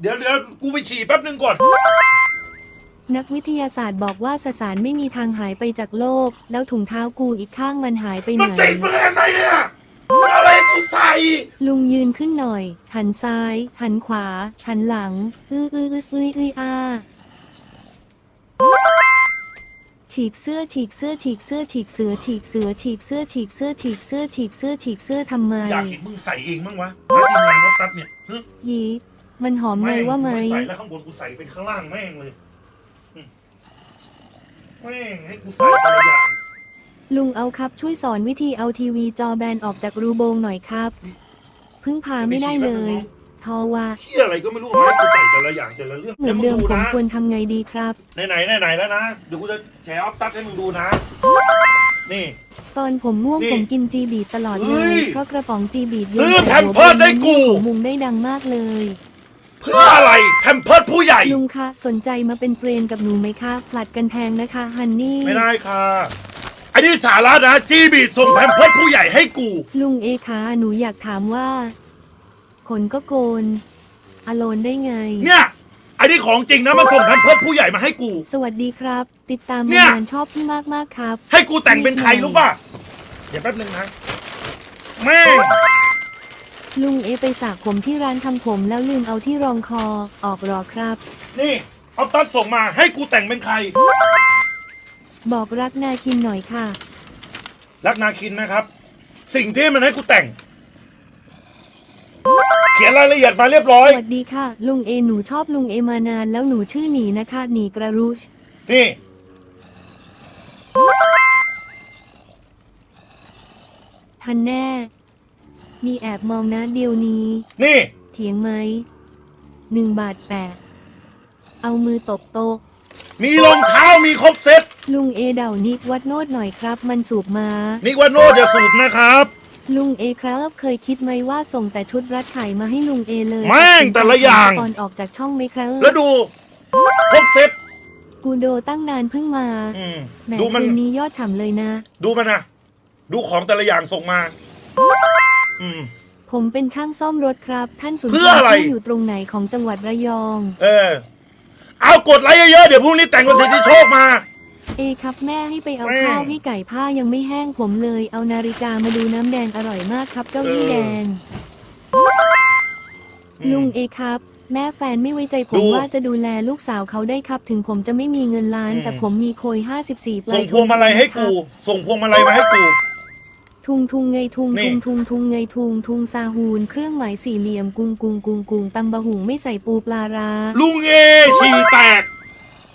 เดี๋ยวเดี๋ยวกูไปฉี่แป๊บนึงก่อน นักวิทยาศาสตร์บอกว่าสสารไม่มีทางหายไปจากโลก แล้วถุงเท้ากูอีกข้างมันหายไปไหมันนติดมือไหนเนี่ยอะไรกูใส่ลุงยืนขึ้นหน่อย หันซ้าย หันขวา หันหลัง อื้ออื้ออื้ออื้ออื้ออาฉีกเสื้อฉีกเสื้อฉีกเสื้อฉีกเสือฉีกเสือฉีกเสื้อฉีกเสื้อฉีกเสื้อฉีกเสื้อฉีกเสื้อทำไมอยากเห็นมึงใส่เองมั้งวะแล้วทีมงานรถตัดเนี่ยฮึยี มันหอมเลยว่าไหมงใส่แล้วข้างบนกูใส่เป็นข้างล่างแม่งเลยอืมแม่งให้กูใส่แต่ละอย่างลุงเอาครับช่วยสอนวิธีเอาทีวีจอแบนออกจากรูโบงหน่อยครับ พึ่งพาไม่ได้เลย ทอว่า เที่ยอะไรก็ไม่รู้เอามาให้กูใส่แต่ละอย่างแต่ละเรื่องเหมือนเดิมดี๋ยวผมงควรทำไงดีครับดูนะไหนไหนไหนๆแล้วนะเดี๋ยวกูจะแชร์ออฟตัดให้มึงดูนะ นี่ ตอนผมง่วงนี่ผมกินจีบีดตลอดเลเฮ้ยย เพราะกระป๋องจีบีดซื้อใส่แพมเพิร์สให้กูหัวมุงได้ดังมากเลย เพื่ออะไรแพมเพิร์ดผู้ใหญ่ ลุงคะสนใจมาเป็นเฟรนกับหนูไหมคะผลัดกันแทงนะคะฮันนี่ ไม่ได้ค่ะอันนี้สาระนะจีบีส่งแพมเพิร์ดผู้ใหญ่ให้กู ลุงเอคะหนูอยากถามว่า ขนก็โกน อโลนได้ไง เนี่ยอันนี้ของจริงนะมันส่งแพมเพิร์ดผู้ใหญ่มาให้กู สวัสดีครับ ติดตามเนี่ย งานชอบพี่มากมากๆครับ ให้กูแต่งเป็นใครรู้ป่ะ เดี๋ยวแป๊บนึงนะแม่ง ลุงเอไปสระผมที่ร้านทำผมแล้วลืมเอาที่รองคอ ออกหรอครับ นี่เอาตัดส่งมาให้กูแต่งเป็นใคร บอกรักนาคินหน่อยค่ะ รักนาคินนะครับ สิ่งที่มันให้กูแต่ง เขียนรายละเอียดมาเรียบร้อสยวัสดีค่ะ ลุงเอหนูชอบลุงเอมานานแล้วหนูชื่อหนีนะคะหนีกระรุชนี่ ทันแน่ มีแอบมองนะเดียวนี้ นี่ เถียงไหมหนึ่งบาทแปดเอามือตบโต๊ะมีรองเท้ามีครบเซ็ตลุงเอเดานิกวัดโนดหน่อยครับ มันสูบมา นิกวาโนอย่าสูบนะครับ ลุงเอครับเคยคิดไหมว่าส่งแต่ชุดรัดไข่มาให้ลุงเอเลยแม่งแต่ละอย่าง ก่อนออกจากช่องไหมครับแล้วดู ครบเซ็ตกูโดตั้งนานเพิ่งมาอืมแหมดูมัน คืนนี้ยอดฉ่ำเลยนะ ดูมันนะดูของแต่ละอย่างส่งมา อืม ผมเป็นช่างซ่อมรถครับ ท่านสุนทเพื่ออะไรรอยู่ตรงไหนของจังหวัดระยอง เออ เอากดไลค์เยอะๆ เดี๋ยวพรุ่งนี้แต่งประสิทธิโชคมา เอครับแม่ให้ไปเอาแม่งข้าวให้ไก่ผ้ายังไม่แห้งผมเลย เอานาฬิกามาดูน้ำแดงอร่อยมากครับ เก้าอี้เออแดง อืม ลุงเอครับ แม่แฟนไม่ไว้ใจผดูมว่าจะดูแลลูกสาวเขาได้ครับ ถึงผมจะไม่มีเงินล้าน อืม แต่ผมมีโคย 54ปลาส่ยงพวงมาลัยให้กู ส่งพวงมาลัยมาให้กู ทุงทุงไงทุงนี่ ทุงทุงทุงไงทุงทุงซาฮูนเครื่องหมายสี่เหลี่ยมกุงกุงกุงกุงตำบะหุงไม่ใส่ปูปลาร้า ลุงเอฉี่แตก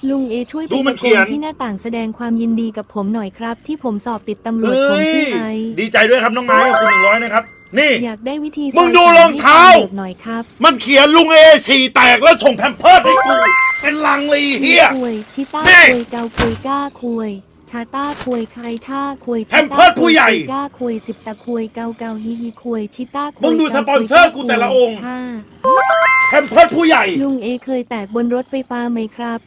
ลุงเอช่วยไปดูมันตะเขีโกยน นที่หน้าต่างแสดงความยินดีกับผมหน่อยครับ ที่ผมสอบติดตำรวจเฮ้ผมยชื่อไอดีใจด้วยครับน้องไม้ขอบคุณหนึ่งร้อยนะครับ นี่ อยากได้วิธีมึงดูรองเท้า สนให้ตำรวจหน่อยครับมันเขียนลุงเอฉี่แตกแล้วส่งแพมเพิร์ดให้กู เป็นลังเลยไอ้เฮีย คุยชิต้านี่ คุยเกาคุยก้าคุย ชาต้าคุยใครชาคุยแพมเพิร์สผู้ใหญ่ก้าคุยสิบตะคุยเกาเกาฮิฮิคุยชิต้าคุยมึงดูเาสปอนเซอร์กูแต่ละองค์ค่ะแพมเพิร์ดผู้ใหญ่ ลุงเอเคยแตกบนรถไฟฟ้าไหมครับ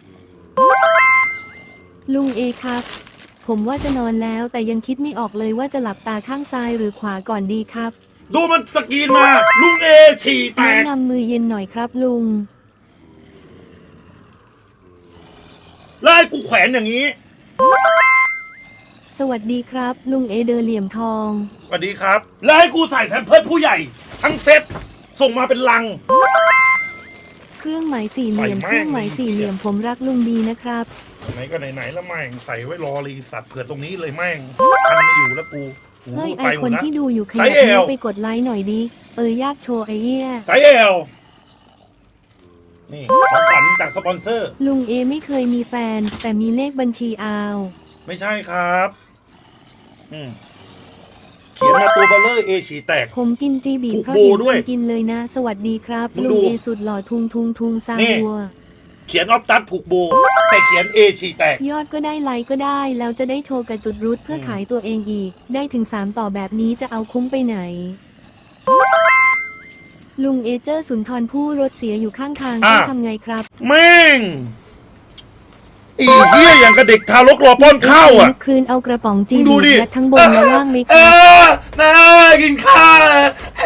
ลุงเอครับ ผมว่าจะนอนแล้วแต่ยังคิดไม่ออกเลยว่าจะหลับตาข้างซ้ายหรือขวาก่อนดีครับ ดูมันสกรีนมา ลุงเอฉี่แตแนะกนำมือเย็นหน่อยครับลุงแล้วให้กูแขวนอย่างนี้ สวัสดีครับ ลุงเอเดอเหลี่ยมทอง สวัสดีครับ แล้วให้กูใส่แพมเพิร์ดผู้ใหญ่ ทั้งเซ็ตส่งมาเป็นลัง เครื่องหมายสี่เหลี่ยม ใส่แม่ง เครื่องหมายสี่เหลี่ยมผมรักลุงดีนะครับ ไหนก็ไหนๆแล้วแม่งใส่ไว้รอเลยสัตว์เผื่อตรงนี้เลยแม่งทันไม่อยู่แล้วกูหูเฮ้ยไอไปหมคดนนะ ที่ดูอยู่ขไซยับส์ L นิ้วไปกดไลค์หน่อยดิ เออยากโชว์ไอเอี้ยไซส์เอลนี่ของขวัญ จากสปอนเซอร์ ลุงเอไม่เคยมีแฟน แต่มีเลขบัญชีอาว ไม่ใช่ครับ อืมเขียนมาตัวเบลเลอร์เอฉีแตก ผมกินจีบีผูกเพราะโบเห็นด้วยคนกินเลยนะ สวัสดีครับ มึงลุดู งเอสุดหล่อทุงทุงทุงซานี่วัว เขียนออฟตัดผูกโบ แต่เขียนเอฉีแตก ยอดก็ได้ไลค์ก็ได้ แล้วจะได้โชว์กับจุดรุดเพื่อมขายตัวเองอีก ได้ถึงสามต่อแบบนี้จะเอาคุ้มไปไหน ลุงเอเจอร์สุนทรผู้รถเสียอยู่ข้างทางต้องทำไงครับแม่งอีเหี้ยอย่างกับเด็กทารกรอป้อนข้าวอะคืนเอากระป๋องจีมึงดูดิบียัดทั้งบนและล่างไหมคเอรับอแม่กินข้าว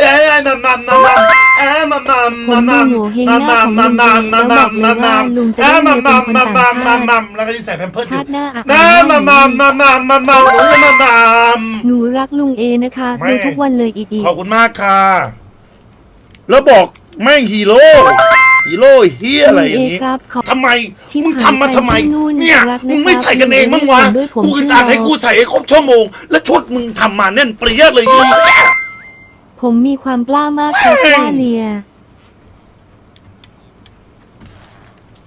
เอ้ยมัมมัมมัมมัมเอ่ามามาผมมาดูมาโง่เฮงหมาน้ามาของลุมางมาเองมาแล้วบอกเลยว่าลุงจะอ่าได้มาเมียมาเป็นคนมาต่างมามาชาติมาแล้วก็ที่ใส่แพมเพิร์ดอชายู่ติหน้าอะมามามามามามามาหนูมามา หนูรักลุงเอนะคะไม่ ดูทุกวันเลยอีกอีก ขอบคุณมากค่ะ แล้วบอกแม่งฮีโร่ฮีโร่เฮียอะไรอย่างลุนี้เครับขอทำไมชิบมึงทำมาทำไมหายไปที่นู่นเนี่ยรักนะครับมึงไม่ใส่กันเองมั้างวะด้วยผมกูอึดอัดชื่อให้กูใส่ให้ครบชั่วโมง แล้วชุดมึงทำมาแน่นเปรี้ยเลยอีผมมีความกล้ามากครับเฮ้ยกล้าเลีย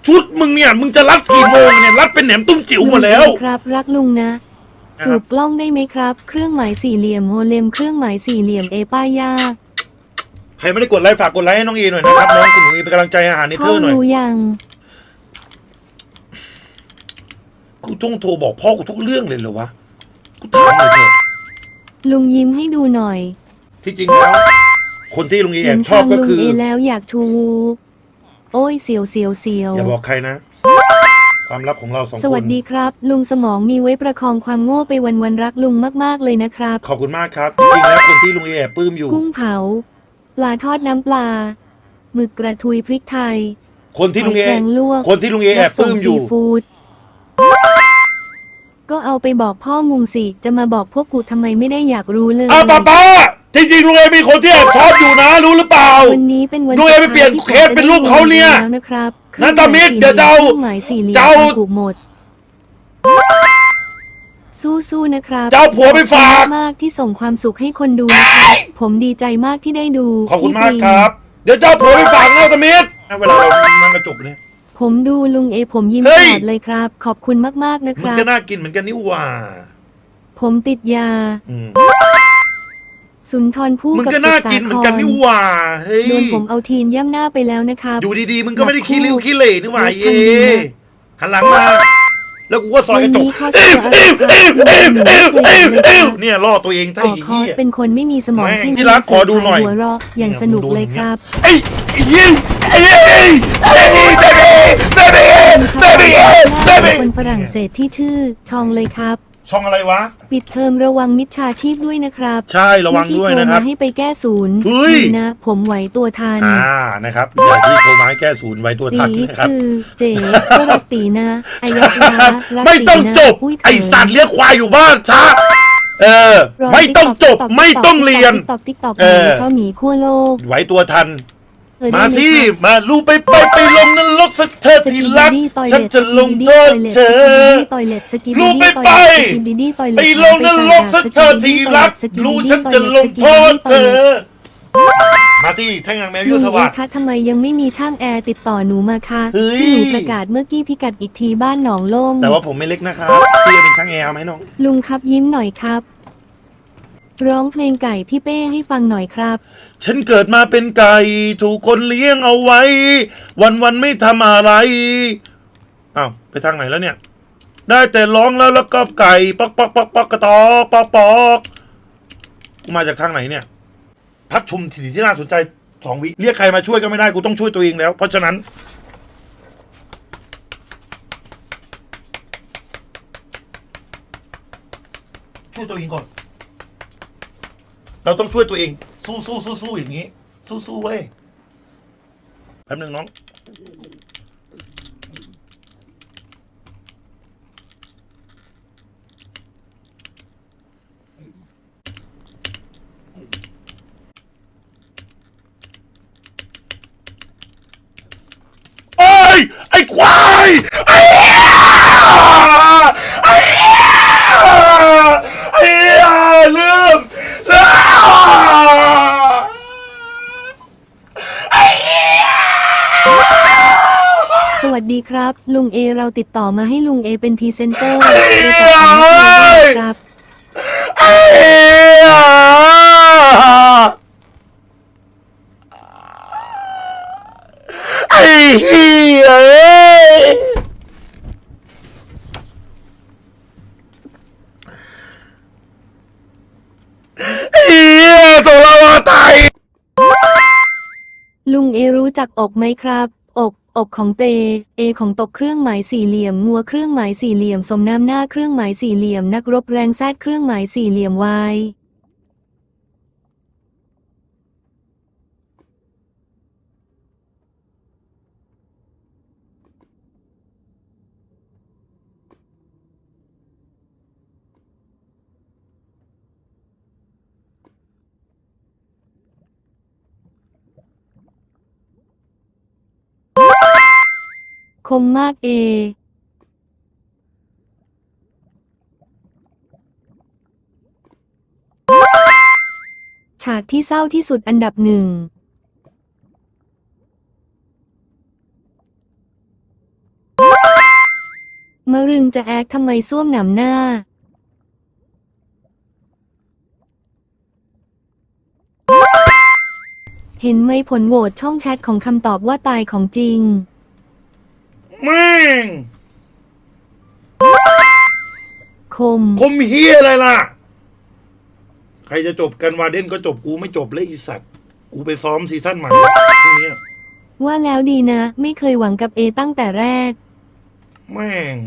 ชุดมึงเนี่ย มึงจะรัดกี่โมงเนี่ยรัดเป็นแหนมตุ้มจิ๋วหมดแล้วลุงเอครับ รักลุงนะนะจูครับบกล้องได้ไหมครับ เครื่องหมายสี่เหลี่ยมโฮเลมเครื่องหมายสี่เหลี่ยมเอป้ายาใค รไม่ได้กดไลค์ฝากกดไลค์ให้น้องเอหน่อยนะครับน้องคุณหนูเอเป็นกำลังใจอาหารในพ่เธออหน่อยรู้ยังกูต้องโทรบอกพ่อกูทุกเรื่องเลยเหรอวะกูถามหน่อยเถอะลุงยิ้มให้ดูหน่อยที่จริงแล้วคนที่ลุงเอแอเห็นบชอบทางก็ลุงคือเอแล้วอยากชูวูโอ้ยเสียวเสียวเสียวอย่าบอกใครนะ ความลับของเราสองคนสวัสดีครับ ลุงสมองมีไว้ประคองความโง่ไปวันวันๆรักลุงมากๆเลยนะครับ ขอบคุณมากครับจริงๆแล้วคนที่ลุงเอแอบปลื้มอยู่ กุ้งเผา ปลาทอดน้ำปลา หมึกกระทุยพริกไทยคนที่ลุงเอ หอยแครงลวกคนที่ลุงเอแอบปลื้มอยู่รับส่งซีฟู้ดก็เอาไปบอกพ่อมุงสิ จะมาบอกพวกกูทำไมไม่ได้อยากรู้เลย อ้าวป้าป้าจริงๆลุงเอมีคนที่แอบชอบอยู่นะ รู้หรือเปล่า วันนี้เป็นวันดูเอไปสุดท้าเปลี่ยนที่ผมเคสเป็นรูปเขาเนี่ยแล้วนะครับนะตามิตรเดี๋ยวจะเอา เครื่องหมายสี่เหลี่ยมจะเอาถูกหมด สู้ๆนะครับจะเอาผัวไปฝาก ขอบคุณมากที่ส่งความสุขให้คนดูนะครับ ผมดีใจมากที่ได้ดูขอบคุณพี่มากปริงครับ เดี๋ยวเจ้าผัวไปฝากเงาตะมิดเวลาเรานั่งกระจกเนี่ย ผมดูลุงเอผมยิ้มเฮ้ตย ลอดเลยครับ ขอบคุณมากๆนะคมันรับ ก็น่ากินเหมือนกันนี่หว่าผมติดยา อืมสุนทรภู่มึงกับก็สุน่าดสากินเหคมือนกันรนี่หว่าเฮ้ยโดนผมเอาทีนย่ำหน้าไปแล้วนะครับ อยู่ดีๆมึงก็ไม่ได้ขี้ริ้วอยากพูดขี้เหร่นี่หว่าอยากเย่ทำดีนะหันหลังมา แล้วกูก็ซอยกระจกวันนี้ข้อเอ้วเสียอะไรเอ้วครับเอ้วเอ้วเอ้วเอ้วไม่เอ้วเลยครับเนี่ยล่อตัวเองไทอยอกคอร์สเหี้ยเป็นคนไม่มีสมองแม่งที่ที่รักขอดูหน่อยหัวเราะอย่างสนุกเลยครับไอ้ไอ้ยิงไอ้ยิงไอ้ยิงเบบี้เบบี้เบบี้เบบี้คนฝรั่งเศสที่ชื่อชองเลยครับ ช่องอะไรวะ ปิดเทอมระวังมิจฉาชีพด้วยนะครับใช่ระวังด้วยนะครับเมื่อกี้โทรมาให้ไปแก้ศูนย์เฮ้ย ดีนะ ผมไหวตัวทันอ่านะครับอย่างที่โทรมาให้แก้ศูนย์ไว้ตัวตีทันนะครับ คือเจ๋ก็รักตีนะอายะนะรักไม่ต้องนะจบ ยเขินไอสัตว์เลี้ยงควายอยู่บ้านซะเออ รไม่ต้องจบ TikTok ไม่ต้องเรียนติ๊กตอกติ๊กตอกเออ เพราะหมีขั้วโลก ไหวตัวทันเออ มาได้ไหสิครับมาลูกไปไปไปลงนรกสักเธอที่รัก ฉันจะลงโทษเธอลูกไปไปไปลงนรกสักเธอที่รักลูกฉันจะลงโทษเธอ มาที่แท่งนางแมวลุยุงทธเอวัฒน์คะทำไมยังไม่มีช่างแอร์ติดต่อหนูมาคะเฮ้ยที่หนูประกาศเมื่อกี้พิกัดอีกทีบ้านหนองโล่งแต่ว่าผมไม่เล็กนะครับพี่เป็นช่างแอร์ไหมน้องลุงครับยิ้มหน่อยครับ ร้องเพลงไก่พี่เป้ให้ฟังหน่อยครับ ฉันเกิดมาเป็นไก่ ถูกคนเลี้ยงเอาไว้ วันวันๆไม่ทำอะไรอ้าวไปทางไหนแล้วเนี่ย ได้แต่ร้องแล้วแล้วก็ไก่ ปอกปอกปอกปอกกระตอกปอกปอกกูมาจากทางไหนเนี่ย พักชมสิ่งที่น่าสนใจสองวิ เรียกใครมาช่วยก็ไม่ได้กูต้องช่วยตัวเองแล้ว เพราะฉะนั้น ช่วยตัวเองก่อน เราต้องช่วยตัวเอง สู้สู้สู้สู้อย่างนี้ สู้สู้เว้ยแป๊บหนึ่งน้องโอ้ยไอ้ควายไอ้เหี้ยไอ้เหี้ยไอ้เหี้ยลืมอ้าไอ้เหี้ย สวัสดี ครับ ลุงเอเราติดต่อมาให้ลุงเอเป็นพรีเซนเตอร์ไอ้เอเหี้ขอบคุณมากเลยครับ ไอ้เหี้ยไอ้เหี้ยเอ้ยไอ้เหี้ยตกเราตาย ลุงเอรู้จักอกไหมครับ อก อกของเต เอของตกเครื่องหมายสี่เหลี่ยมงัวเครื่องหมายสี่เหลี่ยมสมน้ำหน้าเครื่องหมายสี่เหลี่ยมนักรบแรงแซดเครื่องหมายสี่เหลี่ยมวาย คมมากเอฉากที่เศร้าที่สุดอันดับหนึ่ง มะรึงจะแอคทำไมส้วมหนำหน้า เห็นไหมผลโหวตช่องแชทของคำตอบว่าตายของจริง แม่ง คม คมเฮียอะไรล่ะ ใครจะจบกันวาเดนก็จบกูไม่จบเลยไอีสัตว์ กูไปซ้อมซีซั่นใหม่พรุ่งนี้ว่าแล้วดีนะ ไม่เคยหวังกับเอตั้งแต่แรก แม่ง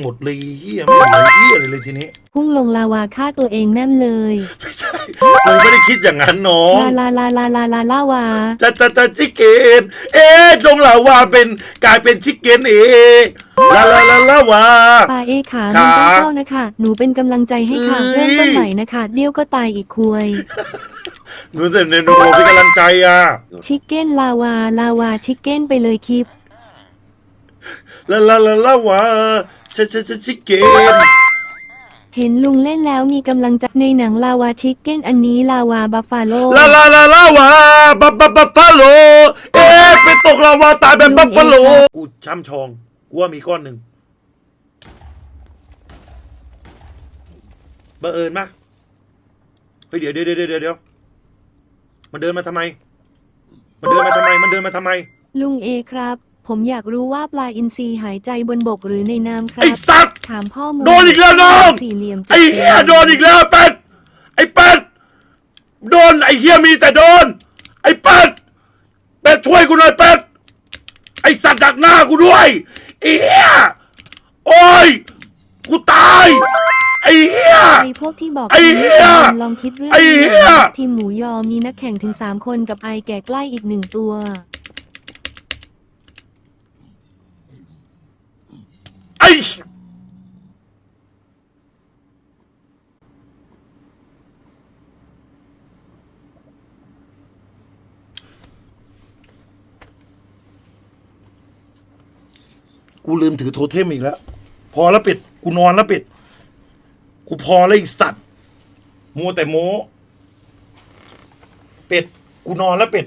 หมดเลยเฮียไม่เหลือเฮียเลยเลยทีนี้ พุ่งลงลาวาฆ่าตัวเองแม่มเลยไม่ใช่กูไม่ได้คิดอย่างนั้นน้อง ลาลาลาลาลาลาลาวา จะจะจะชิเกนเอ๊ะลงลาวาเป็นกลายเป็นชิเกนเอลาลาลาลาวา ปาเอขาครัมันบต้องเศร้านะคะ หนูเป็นกำลังใจให้ค่ะเอ้ยเริ่มต้นใหม่นะคะ เดี๋ยวก็ตายอีกคุยหนูแต่ในหนูเป็นกำลังใจอะ ชิคเก้นลาวาลาวาชิคเก้นไปเลยคลิป ลาลาลาลาวา ชะชะชะชิเกนเห็นลุงเล่นแล้วมีกำลังใจในหนังลาวาชิคเก้นอันนี้ลาวาบัฟฟาโลลาลาลาลาวาบับบับบัฟฟาโลเอ๊ะไปตกลาวาตายแบบบัฟฟาโลกูช้ำชองกูว่ามีก้อนหนึ่งบังเอิญปะเฮ้ยเดี๋ยวเดี๋ยวเดี๋ยวเดี๋ยวเดี๋ยวมันเดินมาทำไม มันเดินมาทำไม มันเดินมาทำไม ลุงเอครับ ผมอยากรู้ว่าปลาอินทรีหายใจบนบกหรือในน้ำครัไอ้บ สัตว์ ถามพ่อมูโดนอีกแล้วน้อง สี่เหลี่ยมจุดไอ้เฮียโดนอีกแล้วเป็ดไอ้เป็ดโดนไอ้เฮียมีแต่โดน ไอ้เป็ดเป็ดช่วยกูหน่อยเป็ดไอ้สัตว์ดักหน้ากูด้วยไอ้เฮียโอ้ยกูตายไอ้เฮียไอ้พวกที่บอกไอ้เหี้ยลองคิดเรื่องไอ้เหี้ย ทีมหมูยอมีนักแข่งถึงสามคนกับไอแก่ใกล้อีกหนึ่งตัว ไอ้ กูลืมถือโทเทมอีกแล้ว พอแล้วเป็ดกูนอนแล้วเป็ดกูพอแล้วไอีสัตว์มัวแต่โม้เป็ดกูนอนแล้วเป็ด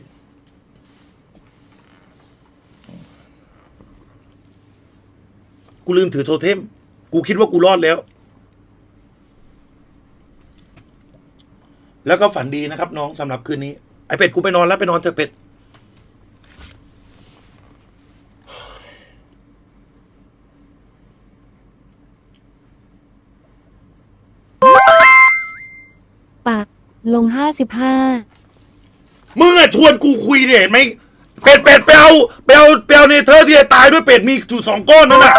กูลืมถือโทเทม กูคิดว่ากูรอดแล้ว แล้วก็ฝันดีนะครับ น้องสำหรับคืนนี้ ไอเป็ดกูไปนอนแล้วไปนอนเถอะเป็ด ปะ ลงห้าสิบห้ามึงอะชวนกูคุยเนี่ยเห็นไหมเป็ดเป็ดไปเอาไปเอาไปเอาเนเธอร์ที่จะตายด้วยเป็ดมีอยู่สองก้อนนั่นน่ะ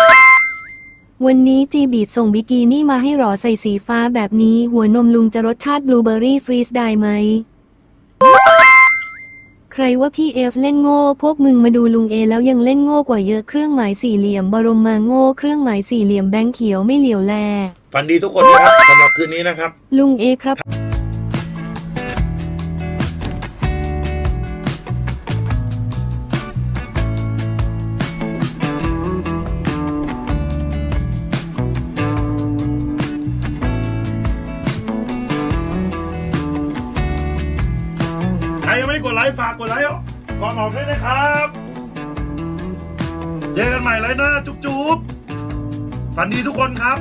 วันนี้จีบีดส่งบิกินี่มาให้หรอใส่สีฟ้าแบบนี้หัวนมลุงจะรสชาติบลูเบอร์รี่ฟรีสได้ไหม ใครว่าพี่เอฟเล่นโง่ พวกมึงมาดูลุงเอแล้วยังเล่นโง่กว่าเยอะเครื่องหมายสี่เหลี่ยมบรมมาโง่เครื่องหมายสี่เหลี่ยมแบงค์เขียวไม่เหลียวแล ฝันดีทุกคนนะครับสำหรับคืนนี้นะครับ ลุงเอครับ ดีทุกคนครับ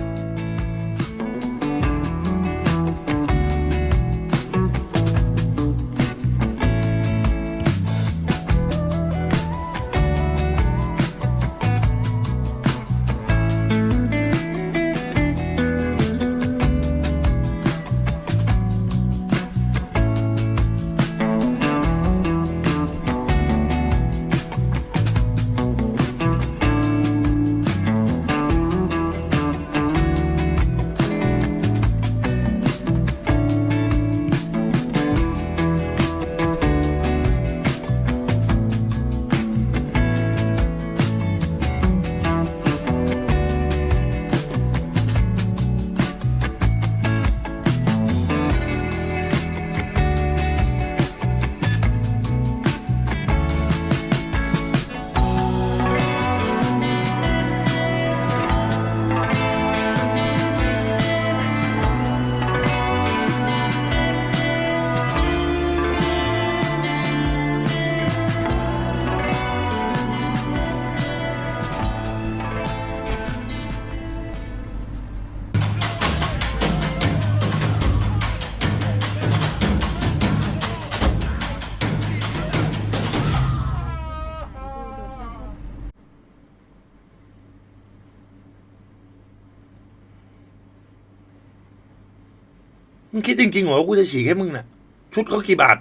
มึงคิดจริงๆเหรอว่ากูจะฉีกให้มึงน่ะ ชุดเขากี่บาท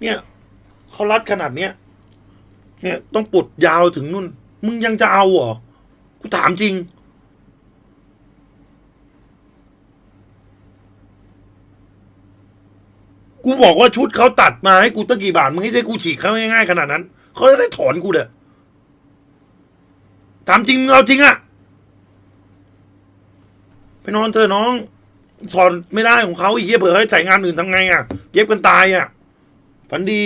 เนี่ยเขารัดขนาดเนี้ย เนี่ย ต้องปุดยาวถึงนู่น มึงยังจะเอาเหรอ กูถามจริง กูบอกว่าชุดเขาตัดมาให้กูตั้งกี่บาท มึงให้ได้กูฉีกเขาง่ายๆขนาดนั้น เขาจะได้ถอนกูเด้อถามจริงมึงเอาจริงอะไปนอนเถอะน้อง ถอนไม่ได้ของเขาอีเหี้ยเผื่อให้ใส่งานอื่นทำไงอะเย็บกันตายอะฝันดี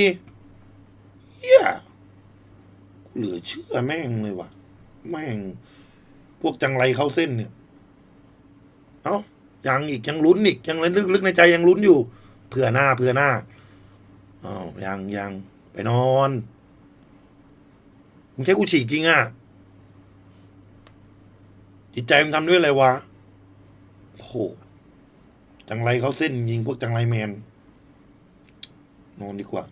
เฮียเหลือเชื่อแม่งเลยว่ะ แม่ง พวกจังไรเข้าเส้นเนี่ย เอ้ายังอีกยังลุ้นอีกยังลึกๆในใจยังลุ้นอยู่ เผื่อหน้าเผื่อหน้าอ้าวยังยังไปนอนมึงใช้กูฉีกจริงอะจิตใจมึงทำด้วยอะไรวะโอ้โห จังไรเขาเส้นยิงพวกจังไรแมนนอนดีกว่า